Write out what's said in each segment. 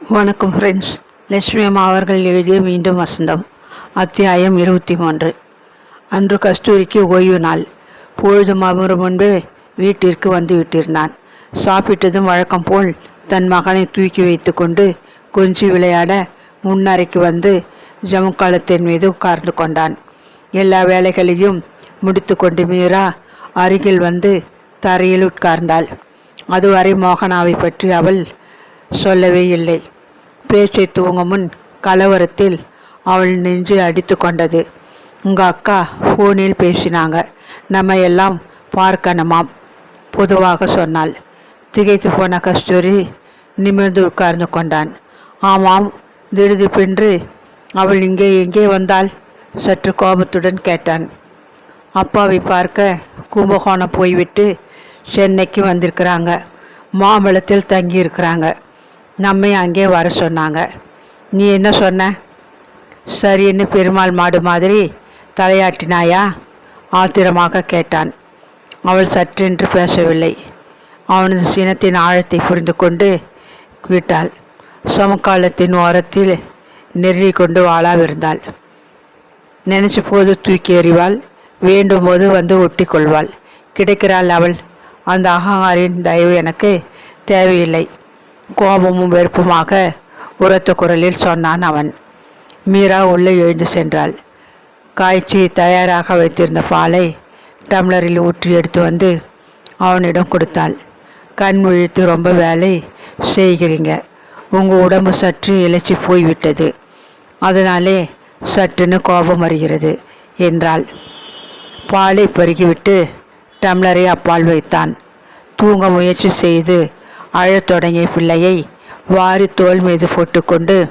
வணக்கம் ஃப்ரெண்ட்ஸ் லட்சுமி அம்மா அவர்கள் எழுதிய மீண்டும் வசந்தம் அத்தியாயம் இருபத்தி மூன்று. அன்று கஸ்தூரிக்கு ஓய்வு நாள். பொழுது மறு முன்பே வீட்டிற்கு வந்து விட்டிருந்தான். சாப்பிட்டதும் வழக்கம் போல் தன் மகனை தூக்கி வைத்து கொண்டு கொஞ்சி விளையாட முன்னறைக்கு வந்து ஜமுக்காலத்தின் மீது உட்கார்ந்து கொண்டான். எல்லா வேலைகளையும் முடித்து கொண்டு மீரா அருகில் வந்து தரையில் உட்கார்ந்தாள். அதுவரை மோகனாவை பற்றி அவள் சொல்லவே இல்லை. பேச்சை தூங்கும் முன் கலவரத்தில் அவள் நெஞ்சு அடித்து கொண்டது. உங்கள் அக்கா ஃபோனில் பேசினாங்க. நம்ம எல்லாம் பார்க்கணுமாம் பொதுவாக சொன்னாள். திகைத்து போன கஸ்தூரி நிமிர்ந்து உட்கார்ந்து கொண்டான். ஆமாம் திடுதிப்பென்று அவள் இங்கே எங்கே வந்தாள் சற்று கோபத்துடன் கேட்டான். அப்பாவை பார்க்க கும்பகோணம் போய்விட்டு சென்னைக்கு வந்திருக்கிறாங்க. மாம்பழத்தில் தங்கி நம்மை அங்கே வர சொன்னாங்க. நீ என்ன சொன்ன? சரின்னு பெருமாள் மாடு மாதிரி தலையாட்டினாயா? ஆத்திரமாக கேட்டான். அவள் சற்றென்று பேசவில்லை. அவனது சினத்தின் ஆழத்தை புரிந்து கொண்டு விட்டாள். சமகாலத்தின் ஓரத்தில் நெருங்கி கொண்டு வாழாவிருந்தாள். நினைச்ச போது தூக்கி எறிவாள். வேண்டும் போது வந்து ஒட்டி கொள்வாள். கிடைக்கிறாள் அவள். அந்த அகங்காரின் தயவு எனக்கு தேவையில்லை. கோபமும் வெறுப்புமாக உரத்த குரலில் சொன்னான் அவன். மீரா உள்ளே எழுந்து சென்றாள். காய்ச்சி தயாராக வைத்திருந்த பாலை டம்ளரில் ஊற்றி எடுத்து வந்து அவனிடம் கொடுத்தாள். கண் முழித்து ரொம்ப வேலை செய்கிறீங்க. உங்கள் உடம்பு சற்று இழைச்சி போய்விட்டது. அதனாலே சற்றுன்னு கோபம் வருகிறது என்றாள். பாலை பருகிவிட்டு டம்ளரை அப்பால் வைத்தான். தூங்க முயற்சி செய்து அழத் தொடங்கிய பிள்ளையை வாரி தோல் மீது போட்டுக்கொண்டு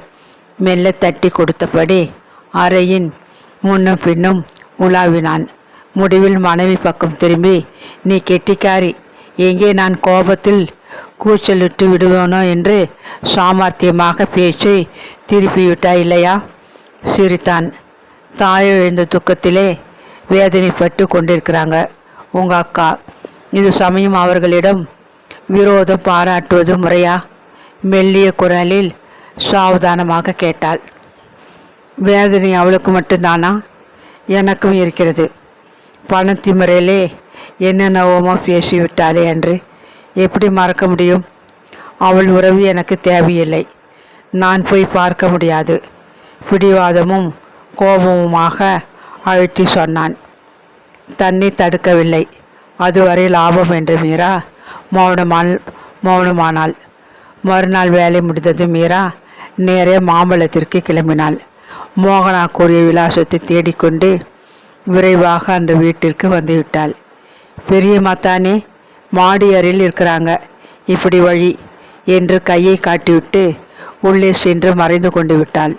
மெல்ல தட்டி கொடுத்தபடி அறையின் முன்னும் பின்னும் உலாவினான். முடிவில் மனைவி பக்கம் திரும்பி நீ கெட்டிக்காரி எங்கே நான் கோபத்தில் கூச்சலிட்டு விடுவேனோ என்று சாமர்த்தியமாக பேச்சு திருப்பிவிட்டா இல்லையா? சிரித்தான். தாய் எழுந்த துக்கத்திலே வேதனைப்பட்டு கொண்டிருக்கிறாங்க உங்கள் அக்கா. இது சமயம் அவர்களிடம் விரோதம் பாராட்டுவது முறையா? மெல்லிய குரலில் சாவதானமாக கேட்டாள். வேதனை அவளுக்கு மட்டும்தானா? எனக்கும் இருக்கிறது. பணத்திமுறையிலே என்னென்னவோமோ பேசிவிட்டாளே என்று எப்படி மறக்க முடியும்? அவள் உறவு எனக்கு தேவையில்லை. நான் போய் பார்க்க முடியாது. பிடிவாதமும் கோபமுமாக அழுத்தி சொன்னான். தன்னை தடுக்கவில்லை. அதுவரை லாபம் என்று மீரா மௌனமால் மௌனமானாள். மறுநாள் வேலை முடிந்தது மீரா நேரே மாம்பழத்திற்கு கிளம்பினாள். மோகனா கூறிய விலாசத்தை தேடிக்கொண்டு விரைவாக அந்த வீட்டிற்கு வந்துவிட்டாள். பெரிய மாத்தானே மாடி அறையில் இருக்கிறாங்க. இப்படி வழி என்று கையை காட்டிவிட்டு உள்ளே சென்று மறைந்து கொண்டு விட்டாள்.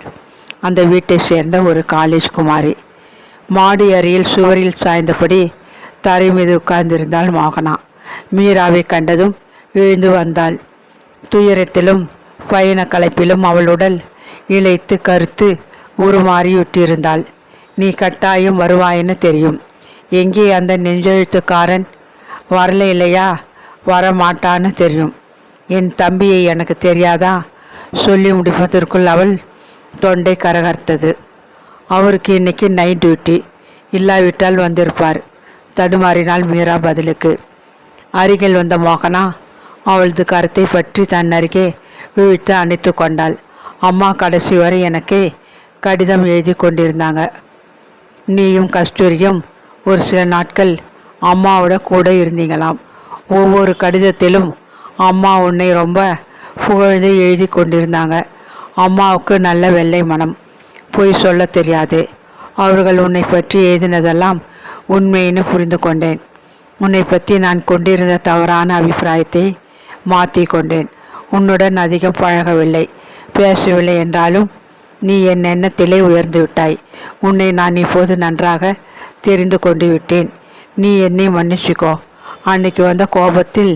அந்த வீட்டை சேர்ந்த ஒரு காலேஜ் குமாரி. மாடி அறையில் சுவரில் சாய்ந்தபடி தரை மீது உட்கார்ந்திருந்தாள் மோகனா. மீராவை கண்டதும் எழுந்து வந்தாள். துயரத்திலும் பயண களைப்பிலும் அவள் உடல் இழைத்து கருத்து உருமாறியுற்றிருந்தாள். நீ கட்டாயம் வருவாயின்னு தெரியும். எங்கே அந்த நெஞ்செழுத்துக்காரன்? வரல இல்லையா? வரமாட்டான்னு தெரியும். என் தம்பியை எனக்கு தெரியாதா? சொல்லி முடிப்பதற்குள் அவள் தொண்டை கரகர்த்தது. அவருக்கு இன்னைக்கு நைட் டியூட்டி. இல்லாவிட்டால் வந்திருப்பார். தடுமாறினால் மீரா பதிலுக்கு. அருகில் வந்த மோகனா அவளது கருத்தை பற்றி தன் அருகே இழுத்து அணைத்து கொண்டாள். அம்மா கடைசி வரை எனக்கு கடிதம் எழுதி கொண்டிருந்தாங்க. நீயும் கஸ்தூரியும் ஒரு சில நாட்கள் அம்மாவோட கூட இருந்தீங்களாம். ஒவ்வொரு கடிதத்திலும் அம்மா உன்னை ரொம்ப புகழ்ந்து எழுதி கொண்டிருந்தாங்க. அம்மாவுக்கு நல்ல வெள்ளை மனம். பொய் சொல்ல தெரியாது. அவர்கள் உன்னை பற்றி எழுதினதெல்லாம் உண்மைன்னு புரிந்து கொண்டேன். உன்னை பற்றி நான் கொண்டிருந்த தவறான அபிப்பிராயத்தை மாற்றி கொண்டேன் உன்னுடன் அதிகம் பழகவில்லை பேசவில்லை என்றாலும் நீ என் எண்ணத்திலே உயர்ந்து விட்டாய். உன்னை நான் இப்போது நன்றாக தெரிந்து கொண்டு விட்டேன். நீ என்னை மன்னிச்சுக்கோ. அன்னைக்கு வந்த கோபத்தில்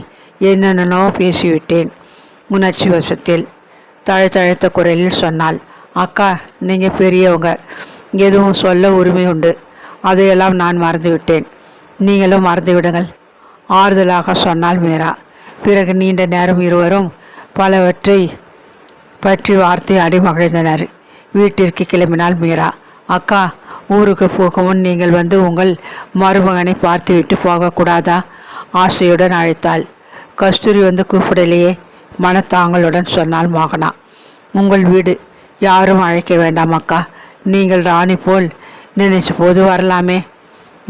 என்னென்னோ பேசிவிட்டேன். உணர்ச்சி வசத்தில் தழுத்தழுத்த குரலில் சொன்னாள் அக்கா நீங்கள் பெரியவங்க. எதுவும் சொல்ல உரிமை உண்டு. அதையெல்லாம் நான் மறந்துவிட்டேன். நீங்களும் மறந்துவிடுங்கள் ஆறுதலாக சொன்னால் மீரா. பிறகு நீண்ட நேரம் இருவரும் பலவற்றை பற்றி வார்த்தை அடிமகிழ்ந்தனர் வீட்டிற்கு கிளம்பினாள் மீரா அக்கா ஊருக்கு போகவும் நீங்கள் வந்து உங்கள் மருமகனை பார்த்துவிட்டு போகக்கூடாதா? ஆசையுடன் அழைத்தாள். கஸ்தூரி வந்து கூப்பிடலையே மனத்தாங்களுடன் சொன்னால் மோகனா. உங்கள் வீடு யாரும் அழைக்க வேண்டாம் அக்கா. நீங்கள் ராணி போல் நினைச்ச போது வரலாமே.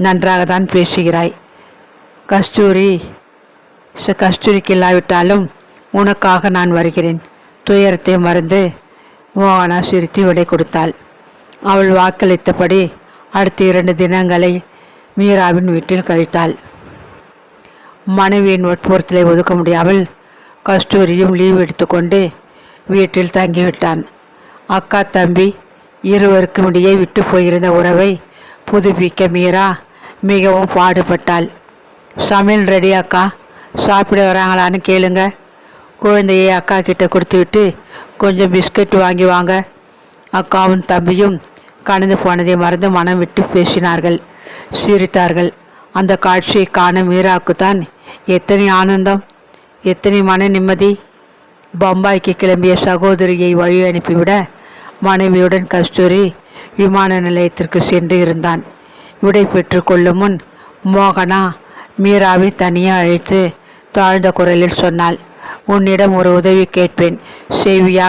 நன்றாகத்தான் பேசுகிறாய். கஸ்தூரி ச- கஸ்தூரிக்கு இல்லாவிட்டாலும் உனக்காக நான் வருகிறேன். துயரத்தை மறந்து மோகனா சிரித்து விடை கொடுத்தாள். அவள் வாக்களித்தபடி அடுத்த இரண்டு தினங்களை மீராவின் வீட்டில் கழித்தாள். மனைவியின் வற்புறுத்தலை ஒதுக்க முடியாமல் கஸ்தூரியும் லீவ் எடுத்துக்கொண்டு வீட்டில் தங்கிவிட்டான். அக்கா தம்பி இருவருக்கும் இடையே விட்டு போயிருந்த உறவை புதுப்பிக்க மீரா மிகவும் பாடுபட்டாள். சமையல் ரெடி அக்கா சாப்பிட வராங்களான்னு கேளுங்க. குழந்தையை அக்கா கிட்ட கொடுத்துவிட்டு கொஞ்சம் பிஸ்கட் வாங்கி வாங்க. அக்காவும் தம்பியும் கடந்து போனதை மறந்து மனம் விட்டு பேசினார்கள் சிரித்தார்கள். அந்த காட்சியை காண மீராக்குத்தான் எத்தனை ஆனந்தம் எத்தனை மன நிம்மதி. பம்பாய்க்கு கிளம்பிய சகோதரியை வழி அனுப்பிவிட மனைவியுடன் கஸ்தூரி விமான நிலையத்திற்கு சென்று இருந்தான். விடை பெற்று கொள்ளும் முன் மோகனா மீராவை தனியாக அழைத்து தாழ்ந்த குரலில் சொன்னாள். உன்னிடம் ஒரு உதவி கேட்பேன் செய்வியா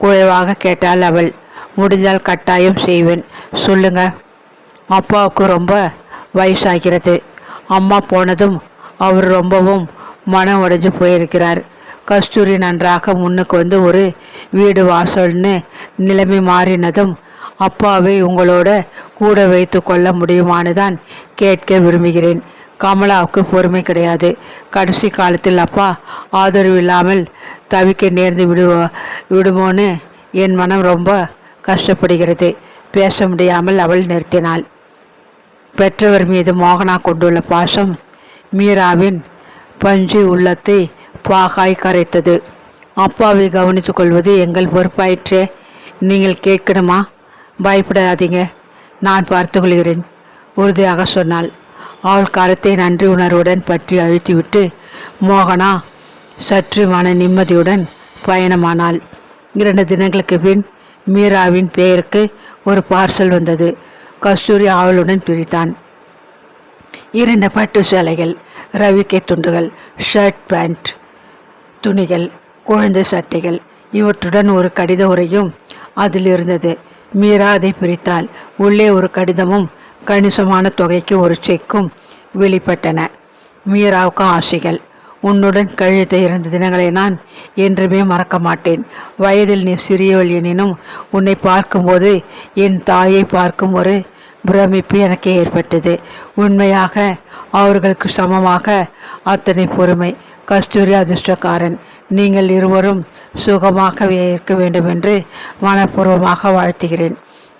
குறைவாக கேட்டாள் அவள். முடிந்தால் கட்டாயம் செய்வேன். சொல்லுங்க. அப்பாவுக்கு ரொம்ப வயசாகிறது. அம்மா போனதும் அவர் ரொம்பவும் மனம் உடைஞ்சு போயிருக்கிறார். கஸ்தூரி நன்றாக முன்னுக்கு வந்து ஒரு வீடு வாசல்னு நிலைமை மாறினதும் அப்பாவை உங்களோட கூட வைத்து கொள்ள முடியுமான்னு தான் கேட்க விரும்புகிறேன். கமலாவுக்கு பொறுமை கிடையாது. கடைசி காலத்தில் அப்பா ஆதரவு இல்லாமல் தவிக்க நேர்ந்து விடுவோ விடுமோன்னு என் மனம் ரொம்ப கஷ்டப்படுகிறது. பேச முடியாமல் அவள் நிறுத்தினாள். பெற்றவர் மீது மோகனா கொண்டுள்ள பாசம் மீராவின் பஞ்சு உள்ளத்தை பாகாய் கரைத்தது. அப்பாவை கவனித்துக் கொள்வது எங்கள் பொறுப்பாயிற்றே. நீங்கள் கேட்கணுமா? பயப்படாதீங்க. நான் பார்த்துக்கொள்கிறேன். உறுதியாக சொன்னாள் அவள் கரத்தை நன்றி உணர்வுடன் பற்றி அழுத்திவிட்டு மோகனா சற்று மன நிம்மதியுடன் பயணமானாள். இரண்டு தினங்களுக்கு பின் மீராவின் பெயருக்கு ஒரு பார்சல் வந்தது. கஸ்தூரி ஆவலுடன் பிரித்தான். இரண்டு பட்டு சேலைகள் ரவிக்கை துண்டுகள் ஷர்ட் பேண்ட் துணிகள் குழந்தை சட்டைகள் இவற்றுடன் ஒரு கடித உரையும் அதில் இருந்தது. மீரா அதை பிரித்தாள் உள்ளே ஒரு கடிதமும் கணிசமான தொகைக்கு ஒரு செக்கும் வெளிப்பட்டன. மீராவுக்கு ஆசைகள். உன்னுடன் கழித்த இரண்டு தினங்களை நான் என்றுமே மறக்க மாட்டேன். வயதில் நீ சிறியவள் எனினும் உன்னை பார்க்கும்போது என் தாயை பார்க்கும் ஒரு பிரமிப்பு எனக்கு ஏற்பட்டது. உண்மையாக அவர்களுக்கு சமமாக அத்தனை பொறுமை. கஸ்தூரி அதிர்ஷ்டக்காரன் நீங்கள் இருவரும் சுகமாகவே இருக்க வேண்டும் என்று மனப்பூர்வமாக வாழ்த்துகிறேன்.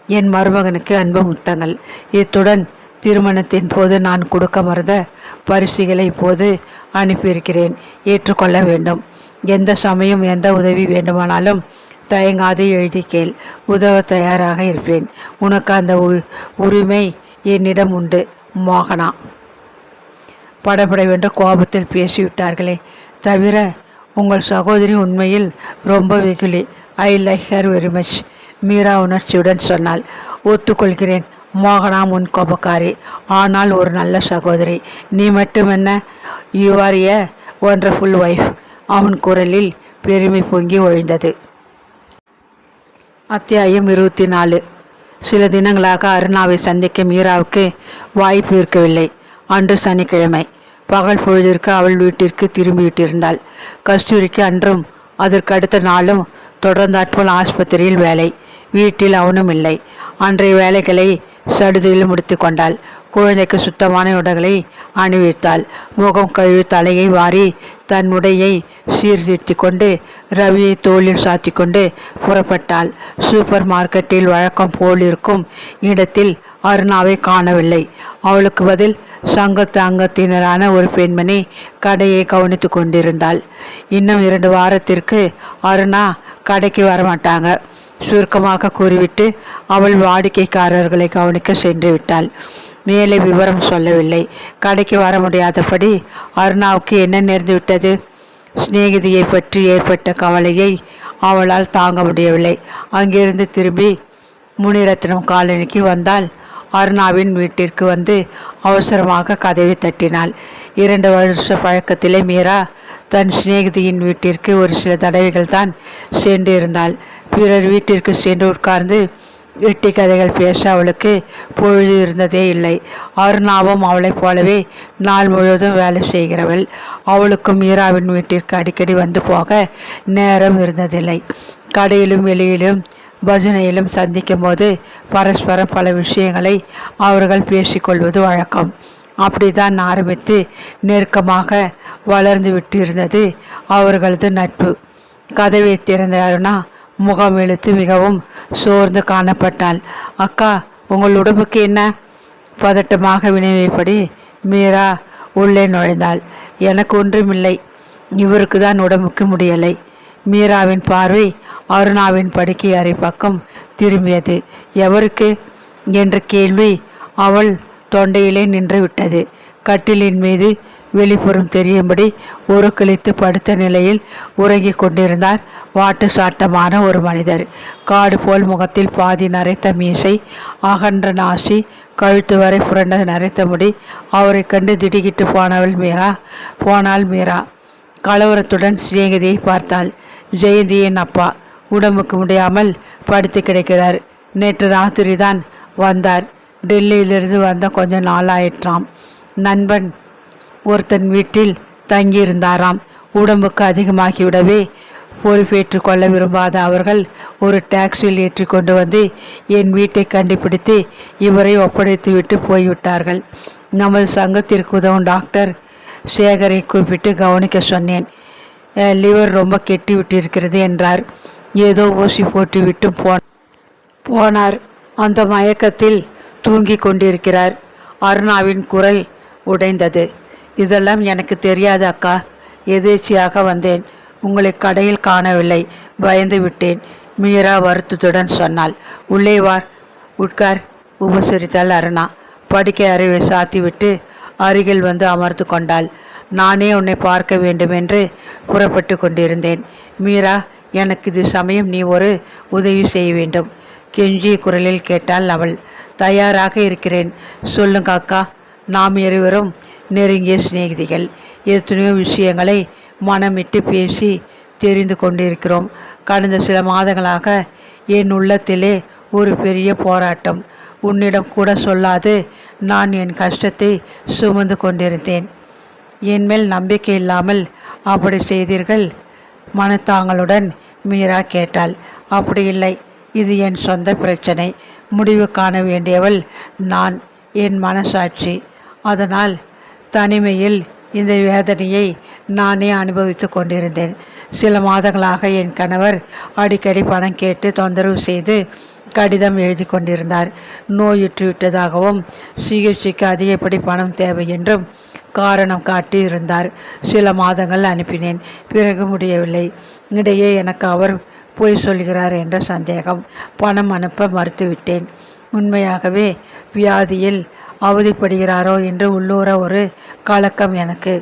என் மருமகனுக்கு அன்பு முத்தங்கள். இத்துடன் திருமணத்தின் போது நான் கொடுக்க மறந்த பரிசுகளை இப்போது அனுப்பியிருக்கிறேன். ஏற்றுக்கொள்ள வேண்டும். எந்த சமயம் எந்த உதவி வேண்டுமானாலும் தயங்காது எழுதி கேள் உதவ தயாராக இருப்பேன். உனக்கு அந்த உ- உரிமை என்னிடம் உண்டு மோகனா. படபடவென்று கோபத்தில் பேசிவிட்டார்களே. தவிர உங்கள் சகோதரி உண்மையில் ரொம்ப வெகுலி I like her very much Meera உணர்ச்சியுடன் சொன்னாள். ஒத்துக்கொள்கிறேன் மோகனா முன் கோபக்காரி. ஆனால் ஒரு நல்ல சகோதரி. நீ மட்டுமென்ன you are a wonderful wife அவன் குரலில் பெருமை பொங்கி ஒழிந்தது. அத்தியாயம் இருபத்தி நாலு சில தினங்களாக அருணாவை சந்திக்க மீராவுக்கு வாய்ப்பு இருக்கவில்லை. அன்று சனிக்கிழமை. பகல் பொழுதிற்கு அவள் வீட்டிற்கு திரும்பிவிட்டிருந்தாள். கஸ்தூரிக்கு அன்றும் அதற்கு அடுத்த நாளும் தொடர்ந்தாற்போல் ஆஸ்பத்திரியில் வேலை. வீட்டில் அவனும் இல்லை. அன்றைய வேலைகளை சடுதியில் முடித்து கொண்டாள். குழந்தைக்கு சுத்தமான உடைகளை அணிவித்தாள். முகம் கழுவி தலையை வாரி தன் உடையை சீர்திருத்தி கொண்டு ரவியை தோளில் சாத்தி கொண்டு புறப்பட்டாள். சூப்பர் மார்க்கெட்டில் வழக்கம் போல் இருக்கும் இடத்தில் அருணாவை காணவில்லை. அவளுக்கு பதில் சங்கத்து அங்கத்தினரான ஒரு பெண்மணி கடையை கவனித்து கொண்டிருந்தாள். இன்னும் இரண்டு வாரத்திற்கு அருணா கடைக்கு வரமாட்டாங்க. சுருக்கமாக கூறிவிட்டு அவள் வாடிக்கைக்காரர்களை கவனிக்க சென்று விட்டாள் மேலே விவரம் சொல்லவில்லை. கடைக்கு வர முடியாதபடி அருணாவுக்கு என்ன நேர்ந்து விட்டது? சிநேகிதியை பற்றி ஏற்பட்ட கவலையை அவளால் தாங்க முடியவில்லை. அங்கிருந்து திரும்பி முனிரத்னம் காலனிக்கு வந்தால் அருணாவின் வீட்டிற்கு வந்து அவசரமாக கதவை தட்டினாள். இரண்டு வருஷ பழக்கத்திலே மீரா தன் சிநேகிதியின் வீட்டிற்கு ஒரு சில தடவைகள் தான் சென்று இருந்தாள் பிறர் வீட்டிற்கு சென்று உட்கார்ந்து வெட்டி கதைகள் பேச அவளுக்கு பொழுது இருந்ததே இல்லை. அருணாவும் அவளைப் போலவே நாள் முழுவதும் வேலை செய்கிறவள். அவளுக்கும் மீராவின் வீட்டிற்கு அடிக்கடி வந்து போக நேரம் இருந்ததில்லை. கடையிலும் வெளியிலும் பஜனையிலும் சந்திக்கும் போது பரஸ்பரம் பல விஷயங்களை அவர்கள் பேசிக்கொள்வது வழக்கம். அப்படித்தான் ஆரம்பித்து நெருக்கமாக வளர்ந்து விட்டிருந்தது அவர்களது நட்பு. கதவை திறந்த அருணா முகம் இழுத்து மிகவும் சோர்ந்து காணப்பட்டாள். அக்கா உங்கள் உடம்புக்கு என்ன? பதட்டமாக வினைவைப்படி மீரா உள்ளே நுழைந்தாள். எனக்கு ஒன்றுமில்லை. இவருக்கு தான் உடம்புக்கு முடியலை. மீராவின் பார்வை அருணாவின் படுக்கை அறை பக்கம் திரும்பியது. எவருக்கு? என்ற கேள்வி அவள் தொண்டையிலே நின்றுவிட்டது கட்டிலின் மீது வெளிப்புறம் தெரியும்படி ஒரு கிழித்து படுத்த நிலையில் உறங்கிக் கொண்டிருந்தார் வாட்டு சாட்டமான ஒரு மனிதர். காடு போல் முகத்தில் பாதி நரைத்த மீசை அகன்ற நாசி கழுத்து வரை புரண்ட நரைத்த முடி அவரை கண்டு திடுக்கிட்டு போனவள் மீரா போனாள் மீரா. கலவரத்துடன் சிநேகிதியை பார்த்தாள். ஜெயந்தியின் அப்பா. உடம்புக்கு முடியாமல் படுத்து கிடைக்கிறார். நேற்று ராத்திரி தான் வந்தார். டெல்லியிலிருந்து வந்த கொஞ்சம் நாளாயிற்றாம். நண்பன் ஒருத்தன் வீட்டில் தங்கியிருந்தாராம். உடம்புக்கு அதிகமாகிவிடவே பொறுப்பேற்று கொள்ள விரும்பாத அவர்கள் ஒரு டாக்ஸியில் ஏற்றி கொண்டு வந்து என் வீட்டை கண்டுபிடித்து இவரை ஒப்படைத்து விட்டு போய்விட்டார்கள். நமது சங்கத்திற்கு உதவும் டாக்டர் சேகரை கூப்பிட்டு கவனிக்க சொன்னேன். லிவர் ரொம்ப கெட்டி விட்டிருக்கிறது என்றார். ஏதோ ஊசி போட்டு விட்டு போனார். அந்த மயக்கத்தில் தூங்கி கொண்டிருக்கிறார். அருணாவின் குரல் உடைந்தது. இதெல்லாம் எனக்கு தெரியாது அக்கா. எதேச்சியாக வந்தேன். உங்களை கடையில் காணவில்லை. பயந்து விட்டேன். மீரா வருத்தத்துடன் சொன்னாள். உள்ளே வார் உட்கார். உபசரித்தாள் அருணா. படுக்கை அறைவை சாத்திவிட்டு அருகில் வந்து அமர்ந்து கொண்டாள். நானே உன்னை பார்க்க வேண்டும் என்று புறப்பட்டு கொண்டிருந்தேன். மீரா எனக்கு இது சமயம் நீ ஒரு உதவி செய்ய வேண்டும். கெஞ்சிய குரலில் கேட்டாள் அவள். தயாராக இருக்கிறேன். சொல்லுங்க அக்கா நாம் இருவரும் நெருங்கிய சிநேகிதிகள். எத்தனையோ விஷயங்களை மனமிட்டு பேசி தெரிந்து கொண்டிருக்கிறோம். கடந்த சில மாதங்களாக என் உள்ளத்திலே ஒரு பெரிய போராட்டம். உன்னிடம் கூட சொல்லாது நான் என் கஷ்டத்தை சுமந்து கொண்டிருந்தேன். என் மேல் நம்பிக்கை இல்லாமல் அப்படி செய்தீர்கள். மனத்தாங்களுடன் மீரா கேட்டாள். அப்படி இல்லை. இது என் சொந்த பிரச்சனை. முடிவு காண வேண்டியவள் நான் என் மனசாட்சி. அதனால் தனிமையில் இந்த வேதனையை நானே அனுபவித்து கொண்டிருந்தேன். சில மாதங்களாக என் கணவர் அடிக்கடி பணம் கேட்டு தொந்தரவு செய்து கடிதம் எழுதி கொண்டிருந்தார். நோயுற்று விட்டதாகவும் சிகிச்சைக்கு அதிகப்படி பணம் தேவை என்றும் காரணம் காட்டி இருந்தார் சில மாதங்கள் அனுப்பினேன். பிறகு முடியவில்லை. இடையே எனக்கு அவர் பொய் சொல்கிறார் என்ற சந்தேகம். பணம் அனுப்ப மறுத்துவிட்டேன். உண்மையாகவே வியாதியில் அவதிப்படுகிறாரோ என்று உள்ளூர ஒரு கலக்கம் எனக்கு.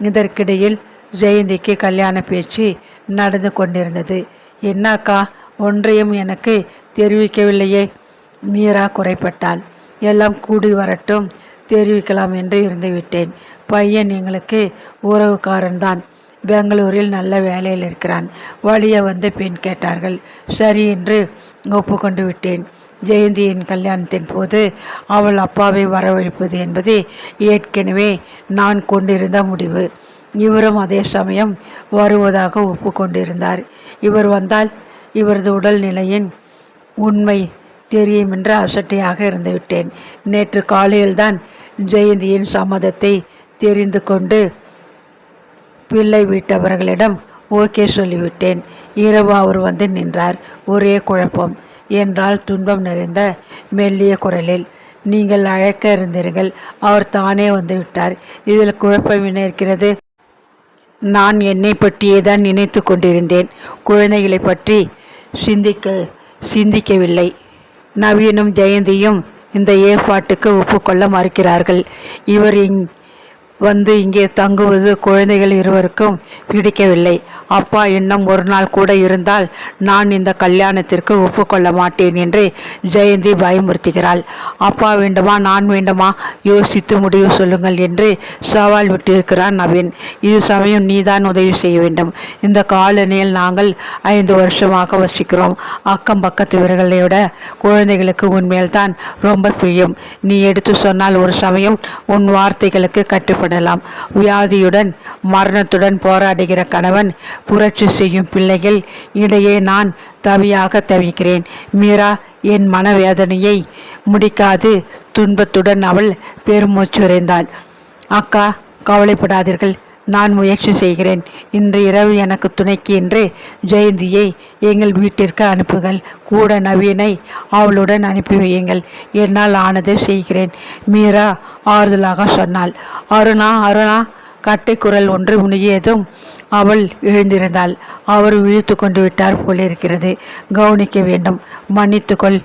இதற்கிடையில் ஜெயந்திக்கு கல்யாண பேச்சு நடந்து கொண்டிருந்தது. என்னக்கா ஒன்றையும் எனக்கு தெரிவிக்கவில்லையே. மீரா குறைப்பட்டாள் எல்லாம் கூடி வரட்டும் தெரிவிக்கலாம் என்று இருந்துவிட்டேன். பையன் எங்களுக்கு உறவுக்காரன்தான். பெங்களூரில் நல்ல வேலையில் இருக்கிறான். வழிய வந்து பெண் கேட்டார்கள் சரி என்று ஒப்புக்கொண்டு விட்டேன். ஜெயந்தியின் கல்யாணத்தின் போது அவள் அப்பாவை வரவழைப்பது என்பது ஏற்கனவே நான் கொண்டிருந்த முடிவு. இவரும் அதே சமயம் வருவதாக ஒப்புக்கொண்டிருந்தார். இவர் வந்தால் இவரது உடல்நிலையின் உண்மை தெரியும் என்று அசட்டையாக இருந்துவிட்டேன். நேற்று காலையில்தான் ஜெயந்தியின் சம்மதத்தை தெரிந்து கொண்டு பிள்ளை வீட்டவர்களிடம் ஓகே சொல்லிவிட்டேன். இரவு அவர் வந்து நின்றார். ஒரே குழப்பம். என்றால் துன்பம் நிறைந்த மெல்லிய குரலில். நீங்கள் அழைக்க இருந்தீர்கள். அவர் தானே வந்துவிட்டார் இதில் குழப்பம் என்ன இருக்கிறது? நான் என்னை பற்றியே தான் நினைத்து கொண்டிருந்தேன். குழந்தைகளை பற்றி சிந்திக்க சிந்திக்கவில்லை. நவீனும் ஜெயந்தியும் இந்த ஏற்பாட்டுக்கு ஒப்புக்கொள்ள மறுக்கிறார்கள். இவர் இங் வந்து இங்கே தங்குவது குழந்தைகள் இருவருக்கும் பிடிக்கவில்லை. அப்பா இன்னும் ஒரு நாள் கூட இருந்தால் நான் இந்த கல்யாணத்திற்கு ஒப்புக்கொள்ள மாட்டேன் என்று ஜெயந்தி பயமுறுத்துகிறாள். அப்பா வேண்டுமா நான் வேண்டுமா? யோசித்து முடிவு சொல்லுங்கள் என்று சவால் விட்டிருக்கிறான் நவீன். இது சமயம் நீதான் உதவி செய்ய வேண்டும். இந்த காலனியில் நாங்கள் ஐந்து வருஷமாக வசிக்கிறோம். அக்கம் பக்கத்தவர்களை விட குழந்தைகளுக்கு உன்மேல் தான் ரொம்ப பிரியம். நீ எடுத்து சொன்னால் ஒரு சமயம் உன் வார்த்தைகளுக்கு ஏற்படலாம் வியாதியுடன் மரணத்துடன் போராடுகிற கணவன் புரட்சி செய்யும் பிள்ளைகள் இடையே நான் தவியாக தவிக்கிறேன். மீரா என் மனவேதனையை முடிக்காது துன்பத்துடன் அவள் பெருமூச்சுரைந்தாள் அக்கா கவலைப்படாதீர்கள். நான் முயற்சி செய்கிறேன். இன்று இரவு எனக்கு துணைக்கு என்று ஜெயந்தியை எங்கள் வீட்டிற்கு அனுப்புங்கள். கூட நவீனை அவளுடன் அனுப்பி வையுங்கள். என்னால் ஆனதை செய்கிறேன். மீரா ஆறுதலாக சொன்னாள். அருணா அருணா கட்டை குரல் ஒன்று முனியதும் அவள் எழுந்திருந்தாள். அவர் விழித்து கொண்டு விட்டார் போலிருக்கிறது. கவனிக்க வேண்டும். மன்னித்துக்கொள்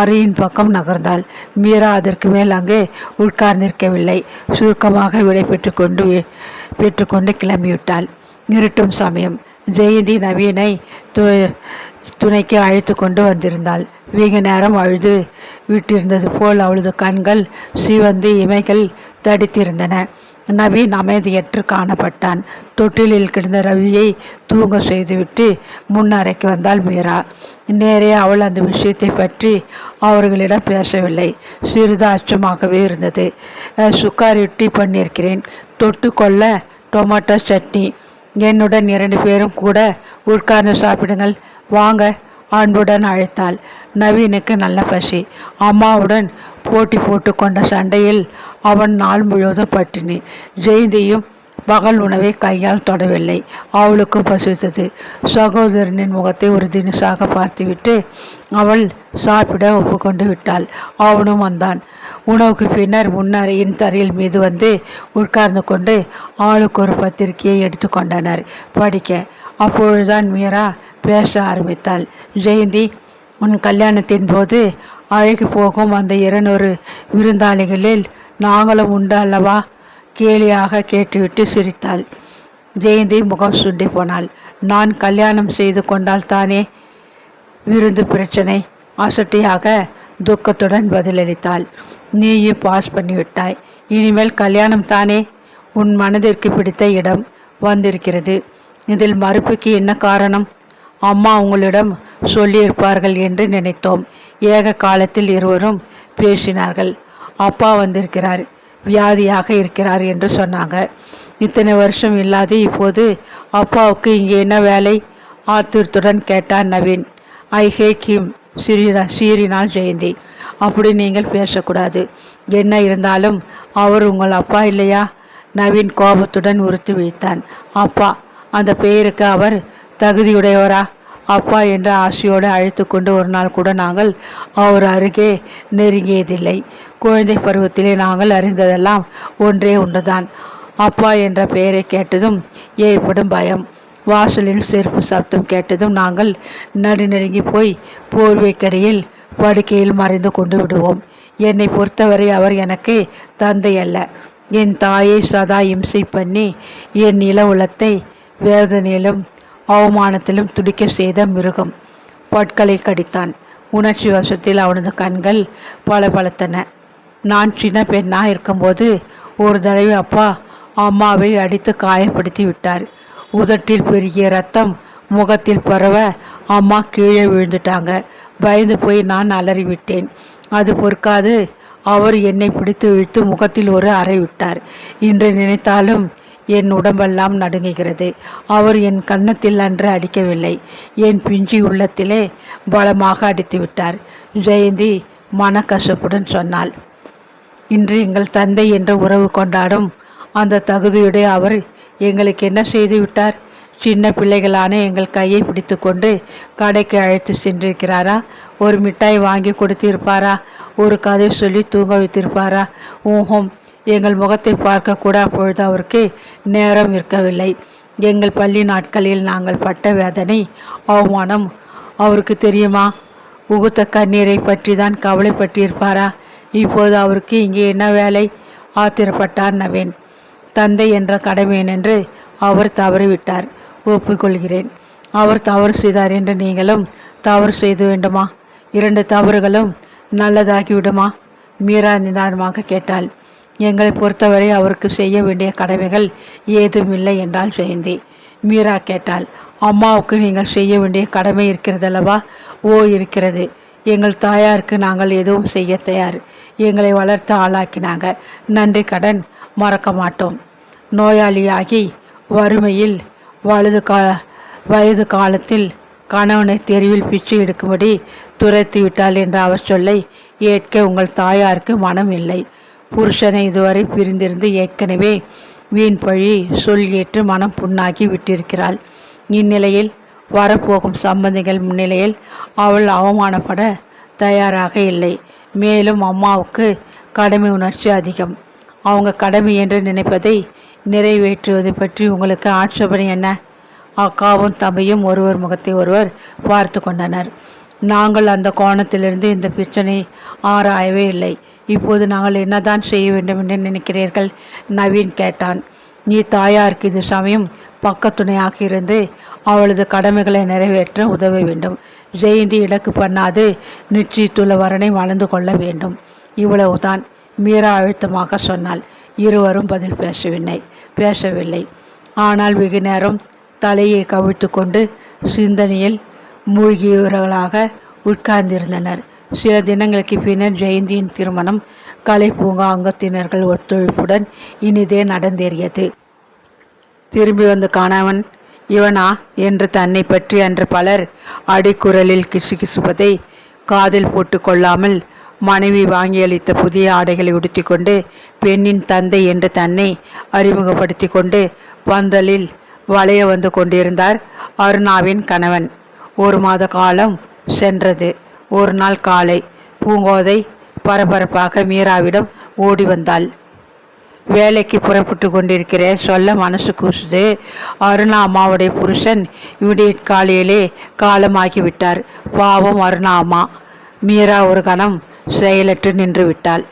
அறையின் பக்கம் நகர்ந்தாள் மீரா அதற்கு மேல் அங்கே உட்கார்ந்திருக்கவில்லை சுருக்கமாக விடை பெற்றுக்கொண்டு பெற்றுக்கொண்டு கிளம்பிவிட்டாள். இருட்டும் சமயம். ஜெயந்தி நவீனை துணைக்கு அழைத்து கொண்டு வந்திருந்தாள். வெகு நேரம் அழுது விட்டிருந்தது போல் அவளது கண்கள் சிவந்து இமைகள் தடித்திருந்தன. நவீன் அமைதியற்று காணப்பட்டான். தொட்டிலில் கிடந்த ரவியை தூங்க செய்துவிட்டு முன்னறைக்கு வந்தாள் மீரா. நேரே அவள் அந்த விஷயத்தை பற்றி அவர்களிடம் பேசவில்லை. சிறிது அச்சமாகவே இருந்தது. சுக்கார் இட்டி பண்ணியிருக்கிறேன். தொட்டு கொள்ள டொமேட்டோ சட்னி. என்னுடன் இரண்டு பேரும் கூட உட்கார்ந்து சாப்பிடுங்கள். வாங்க அன்புடன் அழைத்தாள். நவீனுக்கு நல்ல பசி. அம்மாவுடன் போட்டி போட்டு கொண்ட சண்டையில் அவன் நாள் முழுவதும் பட்டினி. ஜெயந்தியும் பகல் உணவை கையால் தொடவில்லை. அவளுக்கும் பசித்தது. சகோதரனின் முகத்தை ஒரு தினசாக பார்த்துவிட்டு அவள் சாப்பிட ஒப்புக்கொண்டு விட்டாள். அவனும் வந்தான். உணவுக்கு பின்னர் முன்னரையின் தரையில் மீது வந்து உட்கார்ந்து கொண்டு ஆளுக்கு ஒரு பத்திரிகையை எடுத்துக்கொண்டனர் படிக்க. அப்பொழுதுதான் மீரா பேச ஆரம்பித்தாள். ஜெயந்தி உன் கல்யாணத்தின் போது அழகி போகும் அந்த இருநூறு விருந்தாளிகளில் நாங்களும் உண்டு அல்லவா? கேலியாக கேட்டுவிட்டு சிரித்தாள். ஜெயந்தி முகம் சுண்டி போனாள். நான் கல்யாணம் செய்து கொண்டால் தானே விருந்து பிரச்சனை? அசட்டியாக துக்கத்துடன் பதிலளித்தாள். நீயும் பாஸ் பண்ணிவிட்டாய். இனிமேல் கல்யாணம் தானே? உன் மனதிற்கு பிடித்த இடம் வந்திருக்கிறது. இதில் மறுப்புக்கு என்ன காரணம்? அம்மா உங்களிடம் சொல்லியிருப்பார்கள் என்று நினைத்தோம். ஏக காலத்தில் இருவரும் பேசினார்கள். அப்பா வந்திருக்கிறார் வியாதியாக இருக்கிறார் என்று சொன்னாங்க. இத்தனை வருஷம் இல்லாது இப்போது அப்பாவுக்கு இங்கே என்ன வேலை? ஆத்திரத்துடன் கேட்டார் நவீன். ஐ ஹேட் ஹிம் சிறினா சீரினால் ஜெயந்தி. அப்படி நீங்கள் பேசக்கூடாது. என்ன இருந்தாலும் அவர் உங்கள் அப்பா இல்லையா? நவீன் கோபத்துடன் உறுத்து வைத்தான். அப்பா அந்த பெயருக்கு அவர் தகுதியுடையவரா? அப்பா என்ற ஆசையோடு அழைத்து கொண்டு ஒரு நாள் கூட நாங்கள் அவர் அருகே நெருங்கியதில்லை. குழந்தை பருவத்திலே நாங்கள் அறிந்ததெல்லாம் ஒன்றே ஒன்றுதான். அப்பா என்ற பெயரை கேட்டதும் ஏற்படும் பயம். வாசலில் செருப்பு சப்தம் கேட்டதும் நாங்கள் நடுநெருங்கி போய் போர்வைக்கடையில் படுக்கையில் மறைந்து கொண்டு விடுவோம். என்னை பொறுத்தவரை அவர் எனக்கு தந்தை அல்ல. என் தாயை சதா இம்சை பண்ணி என் நில உலத்தை வேதனையிலும் அவமானத்திலும் துடிக்க செய்த மிருகம். பட்களை கடித்தான். உணர்ச்சி வசத்தில் அவனது கண்கள் பல பலத்தன நான் சின்ன பெண்ணாக இருக்கும்போது ஒரு தடவை அப்பா அம்மாவை அடித்து காயப்படுத்தி விட்டார். உதட்டில் பெருகிய ரத்தம் முகத்தில் பரவ அம்மா கீழே விழுந்துட்டாங்க. பயந்து போய் நான் அலறிவிட்டேன். அது பொறுக்காது. அவர் என்னை பிடித்து இழுத்து முகத்தில் ஒரு அறை விட்டார். இன்று நினைத்தாலும் என் உடம்பெல்லாம் நடுங்குகிறது. அவர் என் கன்னத்தில் அன்று அடிக்கவில்லை. என் பிஞ்சி உள்ளத்திலே பலமாக அடித்து விட்டார் ஜெயந்தி மனக்கசப்புடன் சொன்னாள். இன்று எங்கள் தந்தை என்ற உறவு கொண்டாடும் அந்த தகுதியுடைய அவர் எங்களுக்கு என்ன செய்து விட்டார்? சின்ன பிள்ளைகளான எங்கள் கையை பிடித்து கொண்டு கடைக்கு அழைத்து சென்றிருக்கிறாரா? ஒரு மிட்டாய் வாங்கி கொடுத்திருப்பாரா? ஒரு கதை சொல்லி தூங்க வைத்திருப்பாரா? ஊகம் எங்கள் முகத்தை பார்க்க கூட அப்பொழுது அவருக்கு நேரம் இருக்கவில்லை. எங்கள் பள்ளி நாட்களில் நாங்கள் பட்ட வேதனை அவமானம் அவருக்கு தெரியுமா? உகுத்த கண்ணீரை பற்றி தான் கவலைப்பட்டிருப்பாரா? இப்போது அவருக்கு இங்கே என்ன வேலை? ஆத்திரப்பட்டார் நவீன். தந்தை என்ற கடமை என்று அவர் தவறிவிட்டார். ஒப்புக்கொள்கிறேன். அவர் தவறு செய்தார் என்று நீங்களும் தவறு செய்து வேண்டுமா? இரண்டு தவறுகளும் நல்லதாகிவிடுமா? மீரா நிதானமாக கேட்டாள். எங்களை பொறுத்தவரை அவருக்கு செய்ய வேண்டிய கடமைகள் ஏதும் இல்லை என்றால் ஜெயந்தி. மீரா கேட்டாள் அம்மாவுக்கு நீங்கள் செய்ய வேண்டிய கடமை இருக்கிறதல்லவா? ஓ இருக்கிறது. எங்கள் தாயாருக்கு நாங்கள் எதுவும் செய்ய தயார். எங்களை வளர்த்து ஆளாக்கினாங்க. நன்றி கடன் மறக்க மாட்டோம். நோயாளியாகி வறுமையில் வலது கா வயது காலத்தில் கணவனை தெருவில் பிச்சு எடுக்கும்படி துரைத்து விட்டாள் என்ற அவர் சொல்லை ஏற்க உங்கள் தாயாருக்கு மனம் இல்லை. புருஷனை இதுவரை பிரிந்திருந்து ஏற்கனவே வீண் பழி சொல் ஏற்று மனம் புண்ணாக்கி விட்டிருக்கிறாள். இந்நிலையில் வரப்போகும் சம்பந்திகள் முன்னிலையில் அவள் அவமானப்பட தயாராக இல்லை. மேலும் அம்மாவுக்கு கடமை உணர்ச்சி அதிகம். அவங்க கடமை என்று நினைப்பதை நிறைவேற்றுவது பற்றி உங்களுக்கு ஆட்சேபனை என்ன? அக்காவும் தம்பியும் ஒருவர் முகத்தை ஒருவர் பார்த்து கொண்டனர். நாங்கள் அந்த கோணத்திலிருந்து இந்த பிரச்சனை ஆராயவே இல்லை. இப்போது நாங்கள் என்னதான் செய்ய வேண்டும் என்று நினைக்கிறீர்கள்? நவீன் கேட்டான். நீ தாயாருக்கு இது சமயம் பக்கத்துணையாக இருந்து அவளது கடமைகளை நிறைவேற்ற உதவ வேண்டும். ஜெயந்தி இலக்கு பண்ணாது நிச்சயித்துள்ள வரனை வளர்ந்து கொள்ள வேண்டும். இவ்வளவுதான் மீரா அழுத்தமாக சொன்னாள். இருவரும் பதில் பேசவில்லை பேசவில்லை. ஆனால் வெகு நேரம் தலையை கவிழ்த்து கொண்டு சிந்தனையில் மூழ்கியவர்களாக உட்கார்ந்திருந்தனர். சில தினங்களுக்கு பின்னர் ஜெயந்தியின் திருமணம் கலை பூங்கா அங்கத்தினர்கள் ஒத்துழைப்புடன் இனிதே நடந்தேறியது. திரும்பி வந்து காணவன் இவனா? என்று தன்னை பற்றி அன்று பலர் அடிக்குரலில் கிசுகிசுப்பதை காதில் போட்டு கொள்ளாமல் மனைவி வாங்கியளித்த புதிய ஆடைகளை உடுத்திக்கொண்டு பெண்ணின் தந்தை என்று தன்னை அறிமுகப்படுத்தி கொண்டு பந்தலில் வளைய வந்து கொண்டிருந்தார் அருணாவின் கணவன். ஒரு மாத காலம் சென்றது. ஒரு நாள் காலை பூங்கோதை பரபரப்பாக மீராவிடம் ஓடி வந்தாள். வேலைக்கு புறப்பட்டு கொண்டிருக்கிற சொல்ல மனசு கூசுது. அருணா அம்மாவுடைய புருஷன் விடிய காலையிலே காலமாகிவிட்டார் பாவம் அருணா அம்மா. மீரா ஒரு கணம் செயலற்று நின்று விட்டாள்.